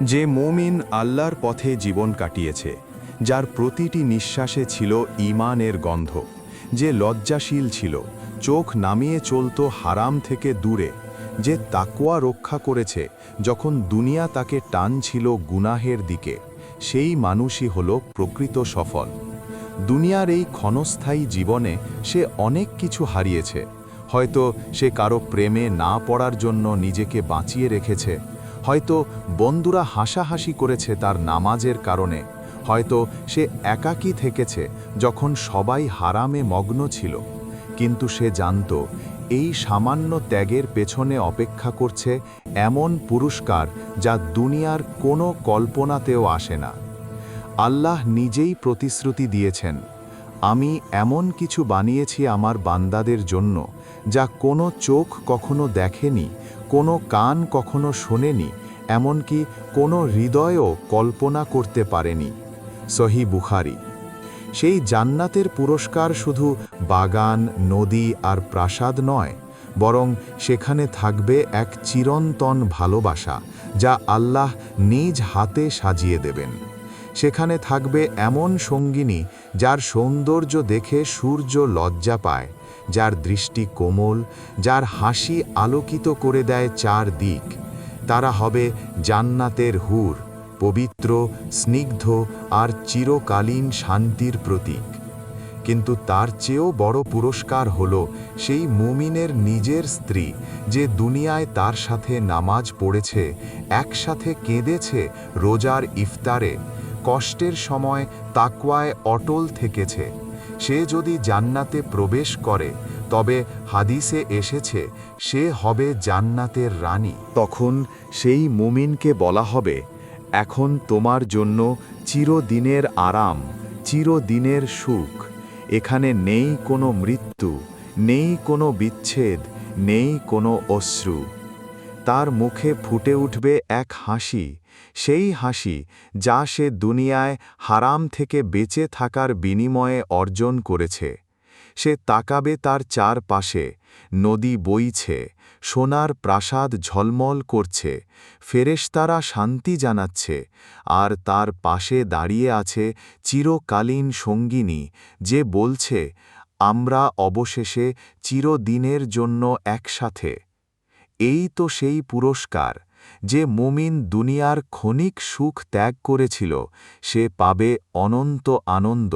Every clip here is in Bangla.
যে মোমিন আল্লাহর পথে জীবন কাটিয়েছে, যার প্রতিটি নিঃশ্বাসে ছিল ঈমানের গন্ধ, যে লজ্জাশীল ছিল, চোখ নামিয়ে চলত হারাম থেকে দূরে, যে তাকুয়া রক্ষা করেছে যখন দুনিয়া তাকে টানছিল গুনাহের দিকে, সেই মানুষই হল প্রকৃত সফল। দুনিয়ার এই ক্ষণস্থায়ী জীবনে সে অনেক কিছু হারিয়েছে, হয়তো সে কারও প্রেমে না পড়ার জন্য নিজেকে বাঁচিয়ে রেখেছে হয়তো বন্ধুরা হাসাহাসি করেছে তার নামাজের কারণে, হয়তো সে একাকী থেকেছে যখন সবাই হারামে মগ্ন ছিল, কিন্তু সে জানত এই সামান্য ত্যাগের পেছনে অপেক্ষা করছে এমন পুরস্কার যা দুনিয়ার কোনো কল্পনাতেও আসে না। আল্লাহ নিজেই প্রতিশ্রুতি দিয়েছেন, আমি এমন কিছু বানিয়েছি আমার বান্দাদের জন্য যা কোনো চোখ কখনো দেখেনি কোনো কান কখনো শোনেনি, এমনকি কোনো হৃদয়ও কল্পনা করতে পারেনি। সহি বুখারি। সেই জান্নাতের পুরস্কার শুধু বাগান, নদী আর প্রাসাদ নয়, বরং সেখানে থাকবে এক চিরন্তন ভালোবাসা, যা আল্লাহ নিজ হাতে সাজিয়ে দেবেন। সেখানে থাকবে এমন সঙ্গিনী, যার সৌন্দর্য দেখে সূর্য লজ্জা পায়। যার দৃষ্টি কোমল, যার হাসি আলোকিত করে দেয় চার দিক। তারা হবে জান্নাতের হুর, পবিত্র, স্নিগ্ধ আর চিরকালীন শান্তির প্রতীক। কিন্তু তার চেয়েও বড় পুরস্কার হল সেই মুমিনের নিজের স্ত্রী, যে দুনিয়ায় তার সাথে নামাজ পড়েছে, একসাথে কেঁদেছে রোজার ইফতারে, কষ্টের সময় তাকওয়ায় অটল থেকেছে। সে যদি জান্নাতে প্রবেশ করে, তবে হাদিসে এসেছে, সে হবে জান্নাতের রানী। তখন সেই মুমিনকে বলা হবে, এখন তোমার জন্য চিরদিনের আরাম, চিরদিনের সুখ। এখানে নেই কোনো মৃত্যু, নেই কোনো বিচ্ছেদ, নেই কোনো অশ্রু। তার মুখে ফুটে উঠবে এক হাসি, সেই হাসি যা সে দুনিয়ায় হারাম থেকে বেঁচে থাকার বিনিময়ে অর্জন করেছে। সে তাকাবে তার চারপাশে, নদী বইছে, সোনার প্রাসাদ ঝলমল করছে, ফেরেশতারা শান্তি জানাচ্ছে, আর তার পাশে দাঁড়িয়ে আছে চিরকালীন সঙ্গিনী যে বলছে, আমরা অবশেষে চিরদিনের জন্য একসাথে এই তো সেই পুরস্কার যে মুমিন দুনিয়ার ক্ষণিক সুখ ত্যাগ করেছিল, সে পাবে অনন্ত আনন্দ,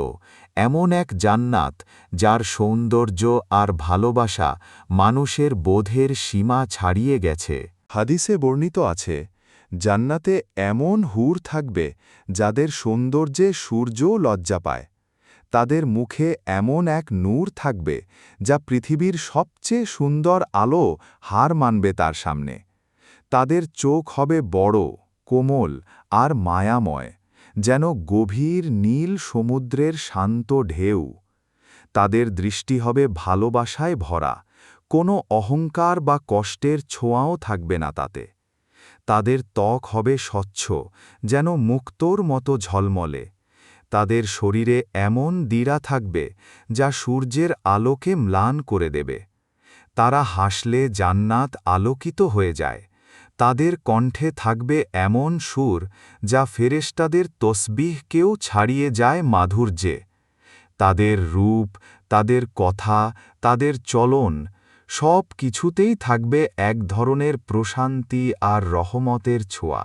এমন এক জান্নাত যার সৌন্দর্য আর ভালোবাসা মানুষের বোধের সীমা ছাড়িয়ে গেছে। হাদিসে বর্ণিত আছে, জান্নাতে এমন হুর থাকবে যাদের সৌন্দর্যে সূর্যও লজ্জা পায়। তাদের মুখে এমন এক নূর থাকবে, যা পৃথিবীর সবচেয়ে সুন্দর আলো হার মানবে তার সামনে। তাদের চোখ হবে বড়, কোমল আর মায়াময়, যেন গভীর নীল সমুদ্রের শান্ত ঢেউ। তাদের দৃষ্টি হবে ভালোবাসায় ভরা, কোনো অহংকার বা কষ্টের ছোঁয়াও থাকবে না তাতে। তাদের ত্বক হবে স্বচ্ছ, যেন মুক্তোর মতো ঝলমলে। তাদের শরীরে এমন দ্বিরা থাকবে যা সূর্যের আলোকে ম্লান করে দেবে। তারা হাসলে জান্নাত আলোকিত হয়ে যায়। তাদের কণ্ঠে থাকবে এমন সুর যা ফেরেশতাদের তসবিহকেও ছাড়িয়ে যায় মাধুর্যে। তাদের রূপ, তাদের কথা, তাদের চলন সব কিছুতেই থাকবে এক ধরনের প্রশান্তি আর রহমতের ছোঁয়া।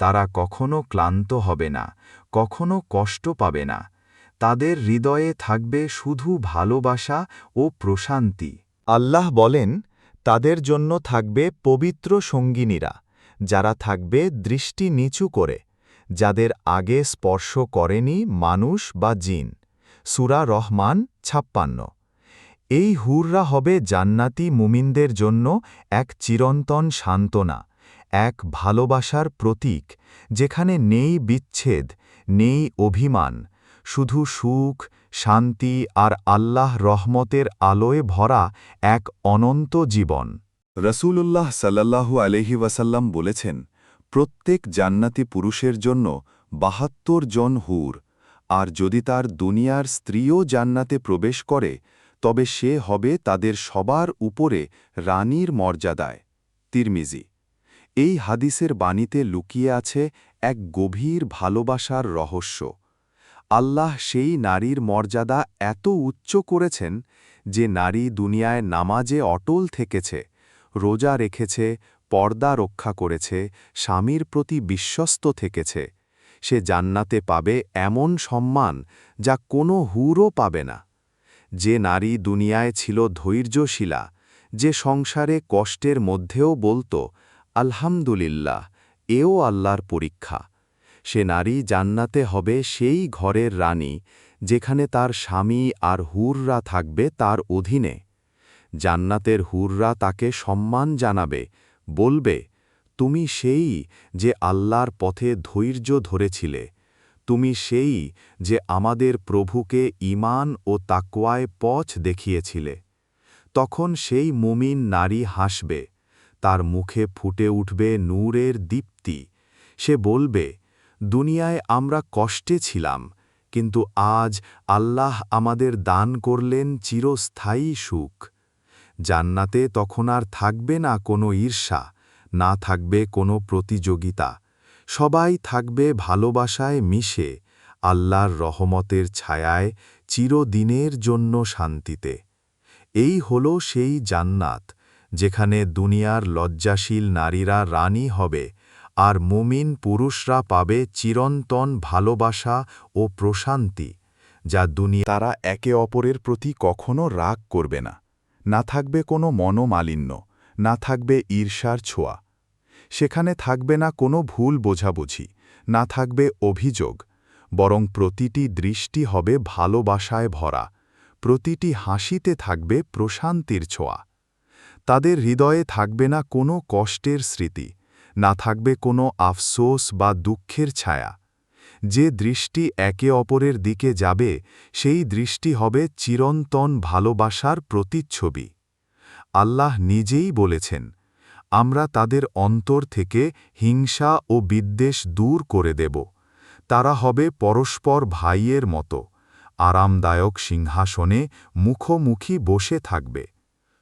তারা কখনো ক্লান্ত হবে না কখনো কষ্ট পাবে না। তাদের হৃদয়ে থাকবে শুধু ভালোবাসা ও প্রশান্তি। আল্লাহ বলেন, তাদের জন্য থাকবে পবিত্র সঙ্গিনীরা, যারা থাকবে দৃষ্টি নিচু করে, যাদের আগে স্পর্শ করেনি মানুষ বা জিন। সুরা রহমান ছাপ্পান্ন। এই হুররা হবে জান্নাতি মুমিনদের জন্য এক চিরন্তন সান্ত্বনা, এক ভালোবাসার প্রতীক, যেখানে নেই বিচ্ছেদ নেই অভিমান, শুধু সুখ, শান্তি আর আল্লাহ রহমতের আলোয় ভরা এক অনন্ত জীবন। রসূলুল্লাহ সাল্লাল্লাহু আলহি ওয়াসাল্লাম বলেছেন, প্রত্যেক জান্নাতি পুরুষের জন্য বাহাত্তর জন হুর, আর যদি তার দুনিয়ার স্ত্রীও জান্নাতে প্রবেশ করে, তবে সে হবে তাদের সবার উপরে রানীর মর্যাদায়। তিরমিজি, এই হাদিসের বাণীতে লুকিয়ে আছে এক গভীর ভালোবাসার রহস্য। আল্লাহ সেই নারীর মর্যাদা এত উচ্চ করেছেন যে নারী দুনিয়ায় নামাজে অটল থেকেছে, রোজা রেখেছে, পর্দা রক্ষা করেছে, স্বামীর প্রতি বিশ্বস্ত থেকেছে। সে জান্নাতে পাবে এমন সম্মান যা কোনো হুরও পাবে না। যে নারী দুনিয়ায় ছিল ধৈর্যশীলা, যে সংসারে কষ্টের মধ্যেও বলতো, আলহামদুলিল্লাহ। এও আল্লাহর পরীক্ষা। সে নারী জান্নাতে হবে সেই ঘরের রানী, যেখানে তার স্বামী আর হুররা থাকবে তার অধীনে। জান্নাতের হুররা তাকে সম্মান জানাবে, বলবে, তুমি সেই যে আল্লাহর পথে ধৈর্য ধরেছিলে। তুমি সেই যে আমাদের প্রভুকে ইমান ও তাকওয়ায় পথ দেখিয়েছিলে। তখন সেই মুমিন নারী হাসবে। তার মুখে ফুটে উঠবে নূরের দীপ্তি। সে বলবে, দুনিয়ায় আমরা কষ্টে ছিলাম, কিন্তু আজ আল্লাহ আমাদের দান করলেন চিরস্থায়ী সুখ। জান্নাতে তখন আর থাকবে না কোনো ঈর্ষা, না থাকবে কোনো প্রতিযোগিতা। সবাই থাকবে ভালোবাসায় মিশে, আল্লাহর রহমতের ছায়ায় চিরদিনের জন্য শান্তিতে। এই হল সেই জান্নাত। যেখানে দুনিয়ার লজ্জাশীল নারীরা রানী হবে, আর মুমিন পুরুষরা পাবে চিরন্তন ভালোবাসা ও প্রশান্তি, যা দুনিয়া তারা একে অপরের প্রতি কখনো রাগ করবে না। না থাকবে কোনো মনোমালিন্য, না থাকবে ঈর্ষার ছোঁয়া। সেখানে থাকবে না কোনো ভুল বোঝাবুঝি, না থাকবে অভিযোগ, বরং প্রতিটি দৃষ্টি হবে ভালোবাসায় ভরা, প্রতিটি হাসিতে থাকবে প্রশান্তির ছোঁয়া। তাদের হৃদয়ে থাকবে না কোনো কষ্টের স্মৃতি, না থাকবে কোনো আফসোস বা দুঃখের ছায়া। যে দৃষ্টি একে অপরের দিকে যাবে, সেই দৃষ্টি হবে চিরন্তন ভালোবাসার প্রতিচ্ছবি। আল্লাহ নিজেই বলেছেন, আমরা তাদের অন্তর থেকে হিংসা ও বিদ্বেষ দূর করে দেব। তারা হবে পরস্পর ভাইয়ের মতো। আরামদায়ক সিংহাসনে মুখোমুখি বসে থাকবে।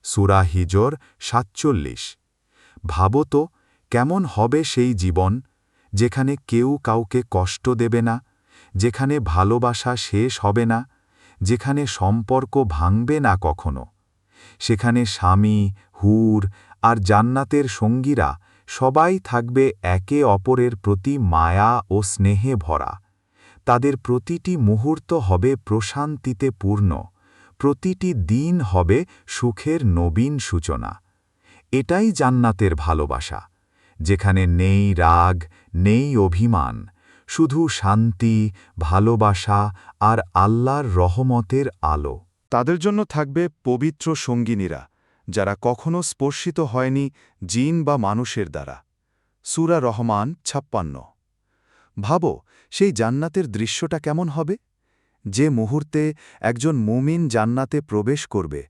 সুরা হিজর সাতচল্লিশ। ভাবত কেমন হবে সেই জীবন, যেখানে কেউ কাউকে কষ্ট দেবে না, যেখানে ভালোবাসা শেষ হবে না, যেখানে সম্পর্ক ভাঙবে না কখনো। সেখানে স্বামী, হুর আর জান্নাতের সঙ্গীরা সবাই থাকবে একে অপরের প্রতি মায়া ও স্নেহে ভরা। তাদের প্রতিটি মুহূর্ত হবে প্রশান্তিতে পূর্ণ। প্রতিটি দিন হবে সুখের নবীন সূচনা। এটাই জান্নাতের ভালোবাসা, যেখানে নেই রাগ, নেই অভিমান, শুধু শান্তি, ভালোবাসা আর আল্লাহর রহমতের আলো। তাদের জন্য থাকবে পবিত্র সঙ্গিনীরা, যারা কখনো স্পর্শিত হয়নি জিন বা মানুষের দ্বারা। সুরা রহমান ছাপ্পান্ন। ভাবো, সেই জান্নাতের দৃশ্যটা কেমন হবে? যে মুহূর্তে একজন মুমিন জান্নাতে প্রবেশ করবে,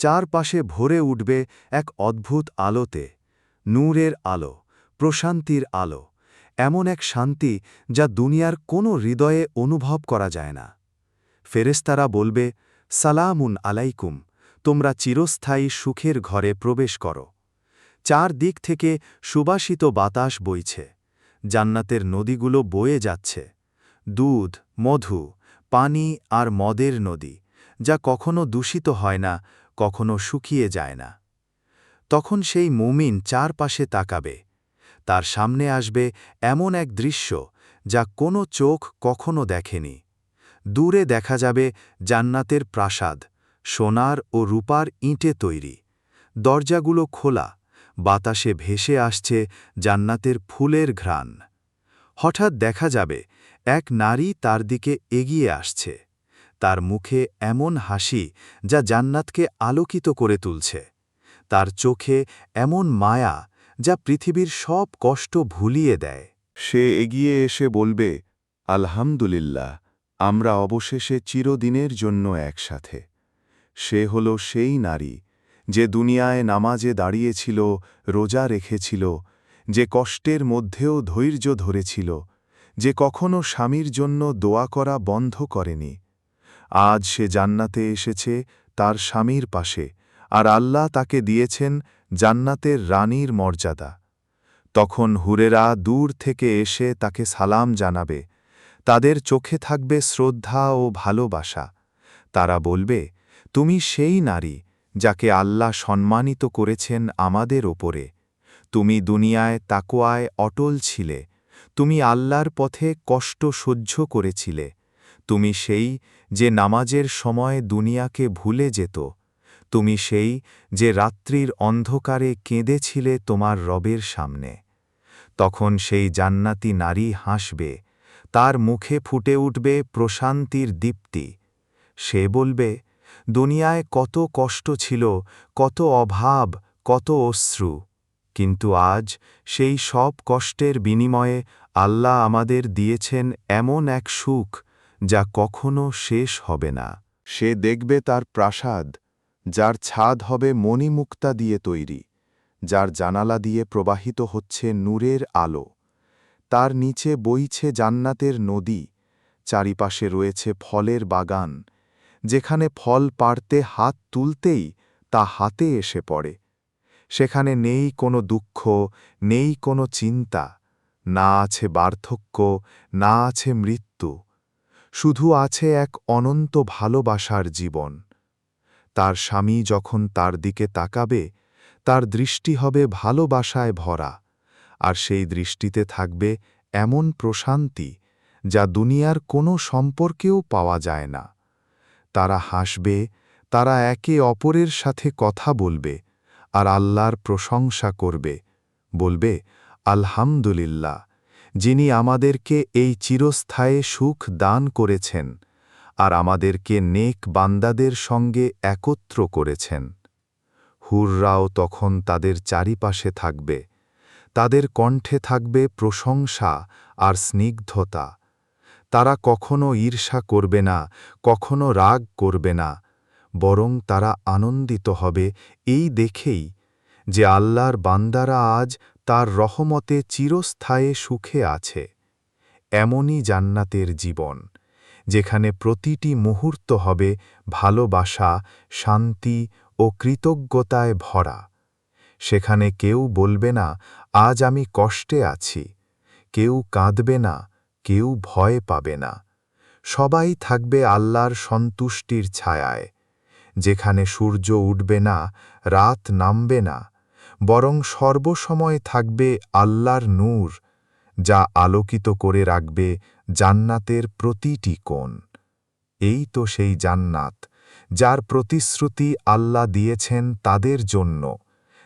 চারপাশে ভরে উঠবে এক অদ্ভুত আলোতে, নূরের আলো, প্রশান্তির আলো, এমন এক শান্তি যা দুনিয়ার কোনো হৃদয়ে অনুভব করা যায় না। ফেরেস্তারা বলবে, সালামুন আলাইকুম, তোমরা চিরস্থায়ী সুখের ঘরে প্রবেশ করো। চার দিক থেকে সুবাসিত বাতাস বইছে, জান্নাতের নদীগুলো বয়ে যাচ্ছে, দুধ, মধু পানি আর মদের নদী, যা কখনো দূষিত হয় না, কখনো শুকিয়ে যায় না। তখন সেই মুমিন চারপাশে তাকাবে। তার সামনে আসবে এমন এক দৃশ্য, যা কোনো চোখ কখনো দেখেনি। দূরে দেখা যাবে জান্নাতের প্রাসাদ, সোনার ও রূপার ইঁটে তৈরি। দরজাগুলো খোলা, বাতাসে ভেসে আসছে জান্নাতের ফুলের ঘ্রাণ। হঠাৎ দেখা যাবে, এক নারী তার দিকে এগিয়ে আসছে। তার মুখে এমন হাসি যা জান্নাতকে আলোকিত করে তুলছে। তার চোখে এমন মায়া যা পৃথিবীর সব কষ্ট ভুলিয়ে দেয়। সে এগিয়ে এসে বলবে, আলহামদুলিল্লাহ, আমরা অবশেষে চিরদিনের জন্য একসাথে। সে হল সেই নারী, যে দুনিয়ায় নামাজে দাঁড়িয়েছিল, রোজা রেখেছিল যে কষ্টের মধ্যেও ধৈর্য ধরেছিল, যে কখনো স্বামীর জন্য দোয়া করা বন্ধ করেনি। আজ সে জান্নাতে এসেছে তার স্বামীর পাশে, আর আল্লাহ তাকে দিয়েছেন জান্নাতের রানীর মর্যাদা। তখন হুরেরা দূর থেকে এসে তাকে সালাম জানাবে। তাদের চোখে থাকবে শ্রদ্ধা ও ভালোবাসা। তারা বলবে, তুমি সেই নারী যাকে আল্লাহ সম্মানিত করেছেন আমাদের ওপরে। তুমি দুনিয়ায় তাকোয়ায় অটল ছিলে, তুমি আল্লাহর পথে কষ্ট সহ্য করেছিলে, তুমি সেই যে নামাজের সময় দুনিয়াকে ভুলে যেত, তুমি সেই যে রাত্রির অন্ধকারে কেঁদেছিলে তোমার রবের সামনে। তখন সেই জান্নাতি নারী হাসবে, তার মুখে ফুটে উঠবে প্রশান্তির দীপ্তি। সে বলবে, দুনিয়ায় কত কষ্ট ছিল, কত অভাব, কত অশ্রু কিন্তু আজ সেই সব কষ্টের বিনিময়ে আল্লাহ আমাদের দিয়েছেন এমন এক সুখ যা কখনো শেষ হবে না। সে দেখবে তার প্রাসাদ, যার ছাদ হবে মণিমুক্তা দিয়ে তৈরি, যার জানালা দিয়ে প্রবাহিত হচ্ছে নূরের আলো। তার নিচে বইছে জান্নাতের নদী, চারিপাশে রয়েছে ফলের বাগান। যেখানে ফল পাড়তে হাত তুলতেই তা হাতে এসে পড়ে। সেখানে নেই কোনো দুঃখ, নেই কোনো চিন্তা, না আছে বার্ধক্য, না আছে মৃত্যু, শুধু আছে এক অনন্ত ভালোবাসার জীবন। তার স্বামী যখন তার দিকে তাকাবে, তার দৃষ্টি হবে ভালোবাসায় ভরা, আর সেই দৃষ্টিতে থাকবে এমন প্রশান্তি যা দুনিয়ার কোনো সম্পর্কেও পাওয়া যায় না। তারা হাসবে, তারা একে অপরের সাথে কথা বলবে আর আল্লাহর প্রশংসা করবে। বলবে, আলহামদুলিল্লাহ, যিনি আমাদেরকে এই চিরস্থায়ে সুখ দান করেছেন আর আমাদেরকে নেক বান্দাদের সঙ্গে একত্র করেছেন। হুররাও তখন তাদের চারিপাশে থাকবে, তাদের কণ্ঠে থাকবে প্রশংসা আর স্নিগ্ধতা। তারা কখনো ঈর্ষা করবে না, কখনো রাগ করবে না বরং তারা আনন্দিত হবে এই দেখেই যে আল্লাহর বান্দারা আজ তার রহমতে চিরস্থায়ে সুখে আছে। এমনই জান্নাতের জীবন, যেখানে প্রতিটি মুহূর্ত হবে ভালোবাসা, শান্তি ও কৃতজ্ঞতায় ভরা। সেখানে কেউ বলবে না, আজ আমি কষ্টে আছি। কেউ কাঁদবে না, কেউ ভয় পাবে না। সবাই থাকবে আল্লাহর সন্তুষ্টির ছায়ায়। যেখানে সূর্য উঠবে না, রাত নামবে না, বরং সর্বসময় থাকবে আল্লাহর নূর, যা আলোকিত করে রাখবে জান্নাতের প্রতিটি কোণ। এই তো সেই জান্নাত, যার প্রতিশ্রুতি আল্লাহ দিয়েছেন তাদের জন্য,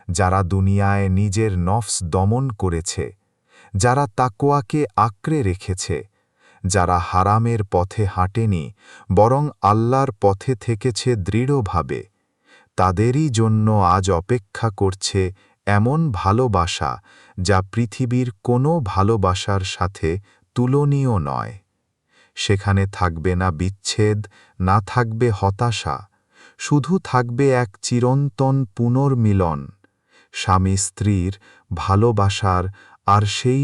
যারা দুনিয়ায় নিজের নফস দমন করেছে, যারা তাকোয়াকে আঁকড়ে রেখেছে যারা হারামের পথে হাঁটেনি, বরং আল্লাহর পথে থেকেছে দৃঢ়ভাবে। তাদেরই জন্য আজ অপেক্ষা করছে এমন ভালোবাসা, যা পৃথিবীর কোনো ভালোবাসার সাথে তুলনীয় নয়। সেখানে থাকবে না বিচ্ছেদ, না থাকবে হতাশা, শুধু থাকবে এক চিরন্তন পুনর্মিলন। স্বামী স্ত্রীর ভালোবাসার আর সেই